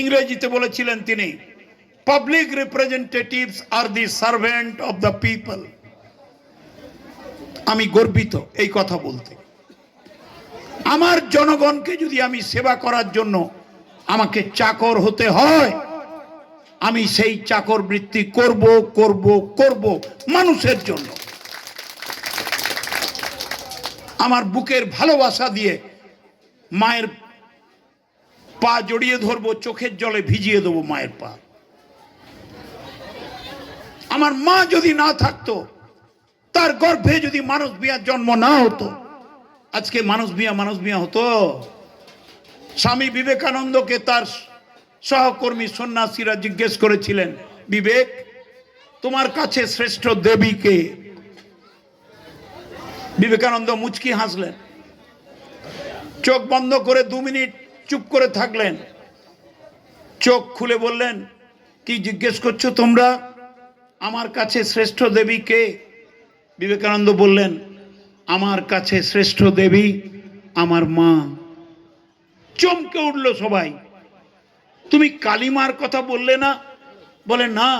ইংরেজিতে বলেছিলেন তিনি public representatives R the servant of the people আমি গর্বিত এই কথা বলতে। আমার জনগণকে যদি আমি সেবা করার জন্য আমাকে চাকর হতে হয়, আমি সেই চাকর বৃত্তি করব করব করব মানুষের জন্য। আমার বুকের ভালোবাসা দিয়ে মায়ের পা জড়িয়ে ধরবো, চোখের জলে ভিজিয়ে দেবো মায়ের পা। আমার মা যদি না থাকতো, তার গর্ভে যদি মানুষ বিয়ার জন্ম না হতো, আজকে মানুষ বিয়া মানুষ বিয়া হতো। স্বামী বিবেকানন্দকে তার সহকর্মী সন্ন্যাসীরা জিজ্ঞেস করেছিলেন, বিবেক, তোমার কাছে শ্রেষ্ঠ দেবীকে বিবেকানন্দ মুচকি হাসলেন। চোখ বন্ধ করে দু মিনিট চুপ করে থাকলেন। চোখ খুলে বললেন, কি জিজ্ঞেস করছ তোমরা? আমার কাছে শ্রেষ্ঠ দেবী কে? বিবেকানন্দ বললেন, আমার কাছে শ্রেষ্ঠ দেবী আমার মা। চমকে উঠল সবাই। তুমি কালিমার কথা বললে না? বলে, না,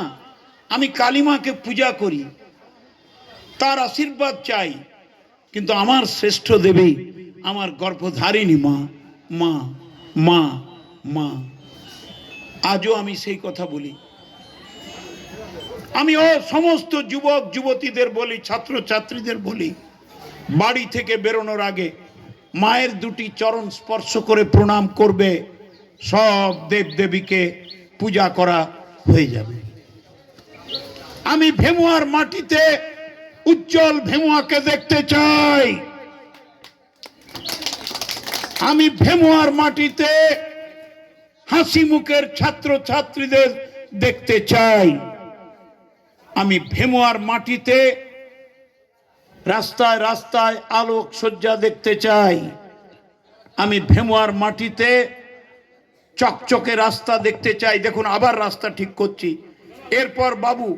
আমি কালিমাকে পূজা করি। তার আশীর্বাদ চাই, কিন্তু আমার শ্রেষ্ঠ দেবী আমার গর্ভধারিণী মা মা। মা মা, আজও আমি সেই কথা বলি। আমি ও সমস্ত যুবক, যুবতীদের বলি ছাত্র ছাত্রীদের বলি, বাড়ি থেকে বেরোনোর আগে মায়ের দুটি চরণ স্পর্শ করে প্রণাম করবে, সব দেব দেবীকে পূজা করা হয়ে যাবে। আমি ভেমুয়ার মাটিতে উজ্জ্বল ভেমুয়াকে দেখতে চাই। আমি ভেমুয়ার মাটিতে হাসি মুখের ছাত্র ছাত্রীদের দেখতে চাই। আমি ভেমুয়ার মাটিতে রাস্তায় রাস্তায় আলোক সজ্জা দেখতে চাই। আমি ভেমুয়ার মাটিতে চকচকে রাস্তা দেখতে চাই। দেখুন, আবার রাস্তা ঠিক করছি। এরপর বাবু